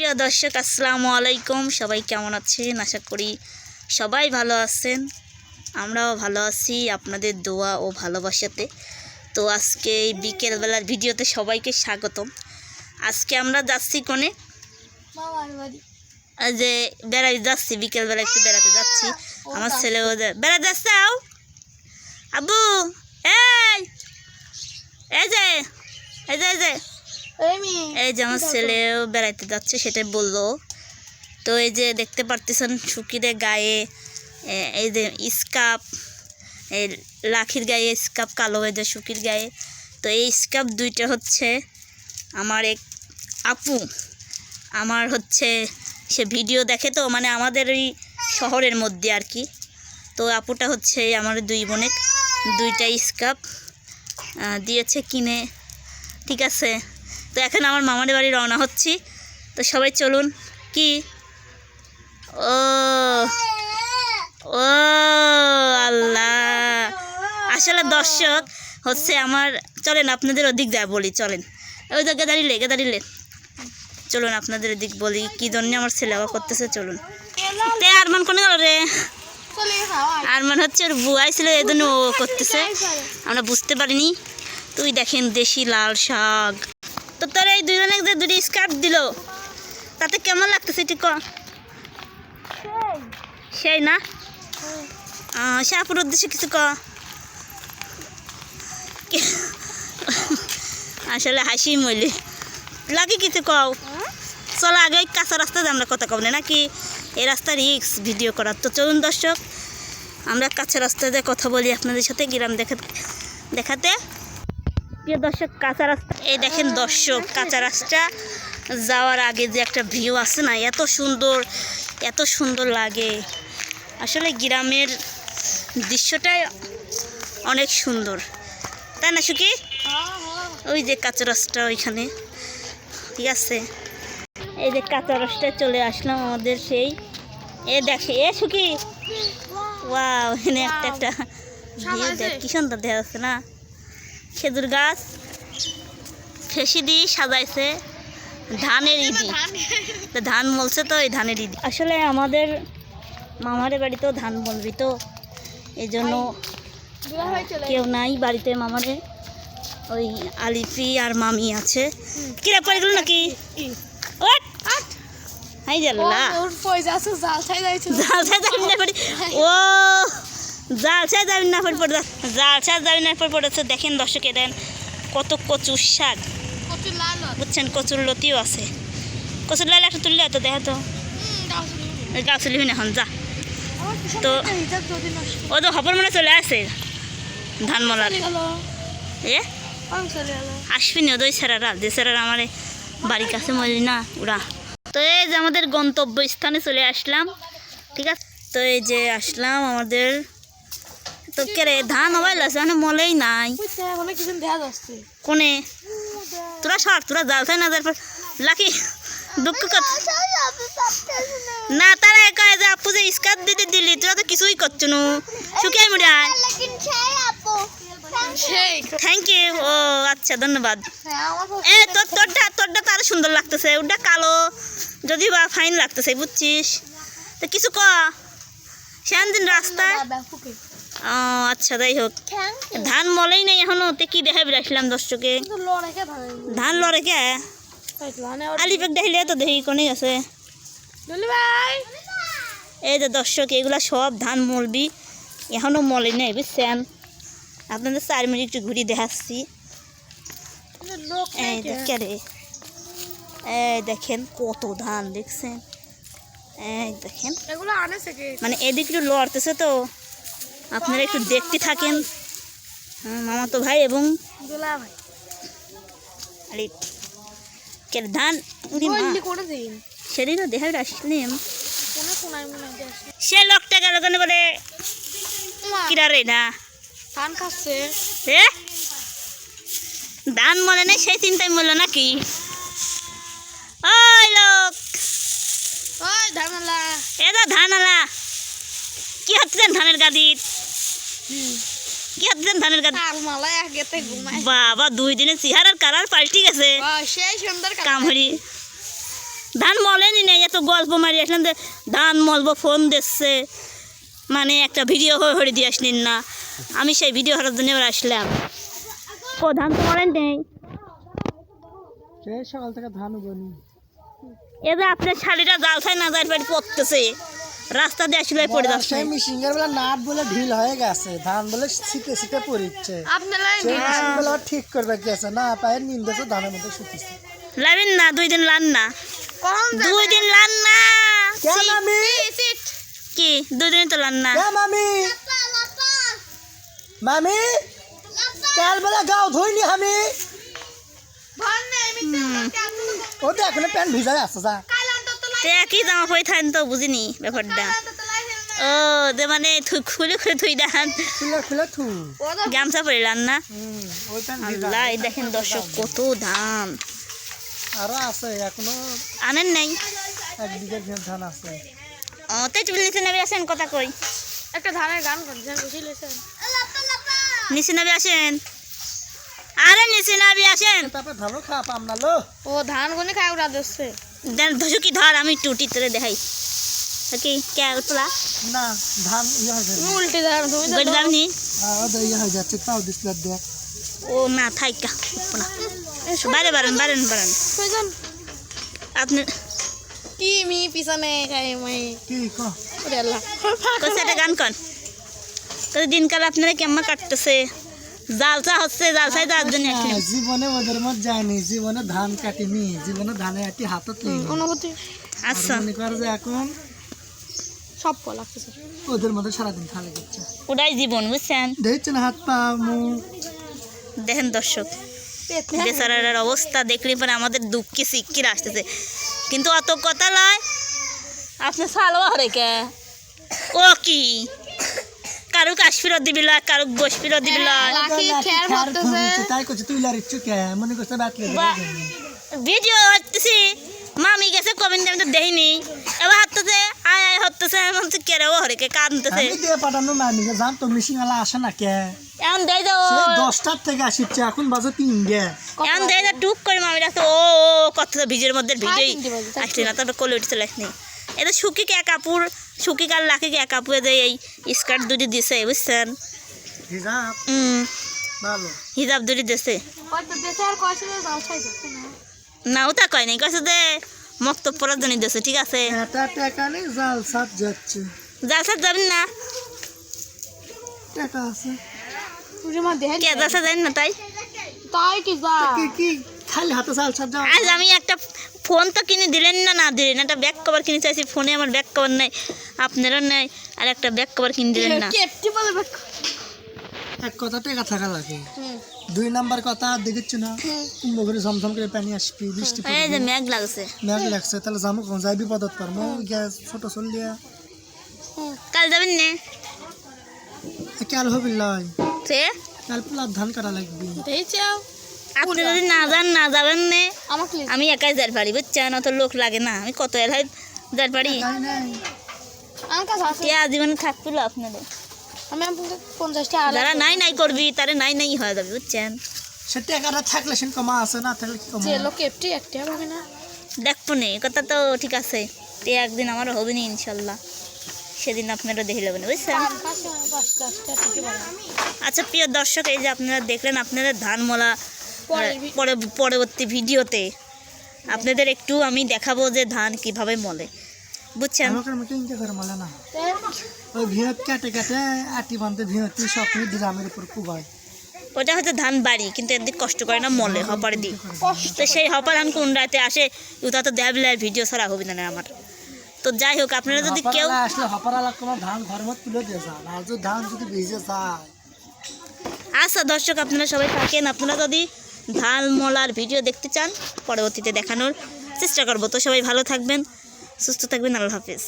প্রিয় দর্শক আসসালামু আলাইকুম। সবাই কেমন আছেন? আশা করি সবাই ভালো আছেন। আমরাও ভালো আছি আপনাদের দোয়া ও ভালোবাসাতে। তো আজকে এই বিকেলবেলার ভিডিওতে সবাইকে স্বাগতম। আজকে আমরা যাচ্ছি কোনে? এই যে বেড়াই যাচ্ছি বিকেলবেলা একটু বেড়াতে যাচ্ছি। আমার ছেলেও যা- বেড়াতে যাচ্ছে? এই! এই যে এই যে এই যে। এই যে আমার ছেলেও বেড়াইতে যাচ্ছে সেটাই বলল। তো এই যে দেখতে পারতেছেন সুকিরে গায়ে এই যে স্কাপ এই লাখির গায়ে স্কাপ কালো হয়ে যায় সুকির গায়ে। তো এই স্কাপ দুইটা হচ্ছে আমার এক আপু। আমার হচ্ছে সে ভিডিও দেখে তো মানে আমাদের ওই শহরের মধ্যে আর কি। তো আপুটা হচ্ছে আমার দুই বোনের দুইটা স্কাপ দিয়েছে কিনে। ঠিক আছে? তো এখন আমার মামার বাড়ি রওনা হচ্ছি। তো সবাই চলুন, কি? ও ও, আল্লাহ। আসলে দর্শক হচ্ছে আমার, চলেন আপনাদের ওদিক দেয় বলি, চলেন। ওই তো গেদারিলে গেদারিলে চলুন আপনাদের দিক বলি, কি জন্য আমার ছেলে আবার করতেছে, চলুন। তে, আরমান কোনে রে? আরমান হচ্ছে ওর বুয়াই ছিল এই জন্য ও করতেছে। আমরা বুঝতে পারিনি। তুই দেখেন দেশি লাল শাক। তো তোর এই দুজনে যে দুটি স্কার্ফ দিল, তাতে কেমন লাগতেছে ঠিক সেই না? আপুর উদ্দেশ্যে কিছু ক? আসলে হাসি মইলি। লাগে কিছু কও? চলো আগে কাঁচা রাস্তাতে আমরা কথা কব না, নাকি এই রাস্তা রিক্স ভিডিও করার? তো চলুন দর্শক, আমরা কাঁচা রাস্তাতে কথা বলি আপনাদের সাথে, গ্রাম দেখাতে দেখাতে প্রিয় দর্শক কাঁচা রাস্তা। এই দেখেন দর্শক কাঁচা রাস্তা যাওয়ার আগে যে একটা ভিউ আছে না এত সুন্দর এত সুন্দর লাগে। আসলে গ্রামের দৃশ্যটাই অনেক সুন্দর। তাই না সুকি ওই যে কাঁচা রাস্তা ওইখানে। ঠিক আছে। এই যে কাঁচা রাস্তায় চলে আসলাম আমাদের সেই। এ দেখে এ সুকি ওয়াও এখানে একটা একটা ভিউ দেখ কি সুন্দর দেখা যাচ্ছে না? খেজুর গাছ ফেসি দিয়ে সাজাইছে ধানের ইদি তো ধান মলছে তো এই ধানের ইদি আসলে আমাদের মামারে বাড়িতেও ধান বলবি তো এই জন্য কেউ নাই বাড়িতে মামারে। ওই আলিফি আর মামি আছে। কিরা পড়ে গেল নাকি? হাই জাল্লা। ও। জাল ছাই যাবি না পড়ে পড়ে জাল ছাই যাবি না পড়ে পড়েছে দেখেন দর্শকে দেন কত কচুর শাক। বুঝছেন কচুর লতিও আছে। কচুর লাল একটা তুললে তো দেখা তো। গাছ এখন যা। তো- ও তো হবর মনে চলে আসে। ধান মলার। এ? আসবি না ওই স্যারারা যে স্যারারা আমার বাড়ির কাছে মরি না ওরা তো এই যে আমাদের গন্তব্য স্থানে চলে আসলাম ঠিক আছে? তো এই যে আসলাম আমাদের তো কে রে ধান মোবাইল আছে মানে মলেই নাই। কোনে? তোরা সর তোরা জাল খাই না তারপর লাকি দুঃখ কর। না তারা কয় যে আপু যে স্কার্ট দিতে দিলি তোরা তো কিছুই করছ নু। শুকিয়ে মুড়া সেই। থ্যাংক ইউ ও আচ্ছা ধন্যবাদ। হ্যাঁ এ তোর তোরটা তোরটা তো আরও সুন্দর লাগতেছে। ওটা কালো যদি বা ফাইন লাগতেছে বুঝছিস? তো কিছু ক? সেন দিন রাস্তায় ও আচ্ছা যাই হোক। ধান মলেই নেই এখনও তে কি দেখাবি রাখলাম দর্শকে? ধান? লড়ে কে? আলিপেক দেখিলে তো দেখি কোনে গেছে ভাই! এই যে দর্শক এগুলা সব ধান মলবি এখনও মলে নেই বুঝছেন? আপনাদের চার মিনিট একটু ঘুরি দেখাচ্ছি। এই দেখে রে। এই দেখেন কত ধান দেখছেন? এই দেখেন। মানে এদিক একটু লড়তেছে তো। আপনারা একটু দেখতে থাকেন। হ্যাঁ, মামাতো ভাই এবং আরে ধান আসলাম মনে সে লোকটা গেল কেন বলে? কিরা রে না। ধান খাচ্ছে। এ? ধান মনে নেই সেই চিন্তায় মরলো নাকি? ওই লোক। ওই ধানলা কি হচ্ছে ধানের গাদির ধানের বাবা দুই দিনে চেহারার কালার পাল্টি গেছে। কামড়ি। ধান মলেনি নেই এত গল্প মারি। আসলেন যে ধান মলবো ফোন দিচ্ছে। মানে একটা ভিডিও হয়ে দিয়ে আসলেন না। আমি সেই ভিডিও হওয়ার জন্য এবার আসলাম। ও ধান তো মলেন নেই। সকাল থেকে ধান বনি এ যে আপনার শাড়িটা জাল খায় না যার বাড়ি পড়তেছে। রাস্তা দিয়ে আসলে পড়ে যাচ্ছে। সেই মিশিংয়ের বেলা নাট বলে ঢিল হয়ে গেছে ধান বলে শীতে শীতে পড়িচ্ছে। আপনারা সেই মেশিন বেলা ঠিক করবে গেছে না পায়ের নিন্দেছে ধানের মধ্যে শুকিছে লাবিন না দুই দিন লান না। কোন দুই দিন লান না। কে মামি? কি? দুই দিন তো লান না। কে মামি? মামি? কাল বেলা গাও ধুইনি আমি। ও তো এখনও প্যান্ট ভিজাই আছে যা। তে কি জামা পরে থাকেন তো বুঝিনি ব্যাপারটা ও যে মানে থু- খুলে খুলে থুই থু। গামছা পরিলাম না? আল্লাহ দেখেন দর্শক কত ধান আরও আছে এখনও আনেন নাই? এক বিঘা ধান আছে। ও তাই তুমি নিচে আসেন কথা কই একটা ধানের গান করছেন বুঝি লেছেন নিচে আসেন আরে নিচে নাবি আসেন তারপরে ধানও খাওয়া পাম না লো। ও ধান গুনি উড়া দিচ্ছে দেন ধসু কি ধর আমি টুটি তোরে দেখাই। কি কে উতলা? না ধান ইয়ে হয়ে যাবে। উল্টে ধান তুমি তো গড়ি দামনি আর ওদের ইয়ে হয়ে যাচ্ছে তাও ডিসপ্লে দেখ ও না থাইকা উঠবো না বাইরে বারেন বারেন বারেন কইজন আপনি কি মি পিছনে খাই মই? কি ক? ওরে আল্লাহ একটা গান কন তো দিনকাল আপনারা কেমন কাটতেছে? জালসা হচ্ছে জালসাই যার জন্য আসলাম হ্যাঁ, জীবনে ওদের মধ্যে যায়নি জীবনে ধান কাটিনি জীবনে ধানে একটি হাতত নেই অনুভূতি। আচ্ছা। মনে করে যে এখন সব ফল ওদের মধ্যে সারাদিন খালে ওটাই জীবন বুঝছেন? দেখছেন হাত পা মুখ। দেখেন দর্শক বেচারার অবস্থা দেখলে পরে আমাদের দুঃখে সিক্কির আসতেছে। কিন্তু অত কথা নয় আপনি সালোয়া হরে কে? ও কি? কারুক দিবি লয় কারুক বসফিরত দিবি লয়। লাকি খেয়ার খেয়ার করতেছে তাই করছে তুই লার ইচ্ছু কে? মনে করছে বাটলে ভিডিও হচ্ছে মামি গেছে কবিন আমি তো দেখিনি। এবার হাঁটতেছে আয় আয় হতেছে আমি বলছি কে ও হরে কে কাঁদতেছে? আমি দিয়ে পাঠানো মামিকে জান তো মিশিং আলা আসে না কে? এখন দেয় তো সেই দশটার থেকে আসিচ্ছে এখন বাজে তিনটে এখন দেয় তো টুক করে মামি রাখতো ও ও কত ভিজের মধ্যে ভিজেই আসলে না তারপর কোলে লাগনি এটা সুকিকে এক কাপড় সুকিকে আর লাকিকে এক কাপড়ে দেয় এই স্কার্ট দুটি দিছে বুঝছেন? হিসাব হিজাব দুটি দিছে। না। ওটা কয় নাই কয়েছে দে মক্তব পড়ার জন্য দিছে ঠিক আছে? এটা জাল সাত যাবেন না? টাকা আছে। কে জালসা যাবেন না তাই? তাই কি যা কি কি? খালি হাতে জাল যাও আজ আমি একটা ফোন তো কিনে দিলেন না না দিলেন একটা ব্যাক কভার কিনে চাইছি ফোনে আমার ব্যাক কভার নেই আপনারও নেই আর একটা ব্যাক কভার কিনে দিলেন না। এক কথা টাকা থাকা লাগে। দুই নাম্বার কথা দেখেছি না? কুম্ভ করে ঝমঝম করে পানি আসবি বৃষ্টি এই যে ম্যাগ লাগছে। মেঘ লাগছে তাহলে যাব কোন যাই বিপদত পারব গ্যাস ছোট চলিয়া। কাল যাবেন না। কাল হবি লয়। সে কাল পোলার ধান কাটা লাগবে। দেই চাও। আপনি যদি না যান না যাবেন না। আমি একাই যার পারি বুঝছেন? অত লোক লাগে না। আমি কত এলাই যার পারি আমার কে আজীবনে থাকছিল আপনাদের। আমি আপনাকে পঞ্চাশটা আলাদা যারা নাই নাই করবি তারা নাই নাই হয়ে যাবে বুঝছেন? সে টাকাটা থাকলে সে কমা আছে না থাকলে কি কমা যে লোক কেপটি একটা ভাবে না। দেখব নে কথা তো ঠিক আছে। তে একদিন হবে না ইনশাল্লাহ। সেদিন আপনারা দেখে নেবেন বুঝছেন? আচ্ছা প্রিয় দর্শক এই যে আপনারা দেখলেন আপনাদের ধান মলা পরে পরবর্তী ভিডিওতে আপনাদের একটু আমি দেখাবো যে ধান কীভাবে মলে। বুঝছেন? আমাকে আমাকে ইনকে করে মলে না। ওই ভিহত কাটে কাটে আটি বান্ধে ভিহতি সবই ড্রামের উপর কুবায় ওটা হচ্ছে ধান বাড়ি কিন্তু এদিক কষ্ট করে না মলে হপার দি তো সেই হপার ধান কোন রাতে আসে ওটা তো দেবলে ভিডিও ছাড়া হবে না আমার। তো যাই হোক আপনারা যদি কেউ আসলে হপারালা কোনো ধান ঘর মত তুলে দিয়ে যান আর যদি ধান যদি ভিজে যায়। আচ্ছা দর্শক আপনারা সবাই থাকেন। আপনারা যদি ধান মলার ভিডিও দেখতে চান, পরবর্তীতে দেখানোর চেষ্টা করব। তো সবাই ভালো থাকবেন, সুস্থ থাকবেন, আল্লাহ হাফিজ।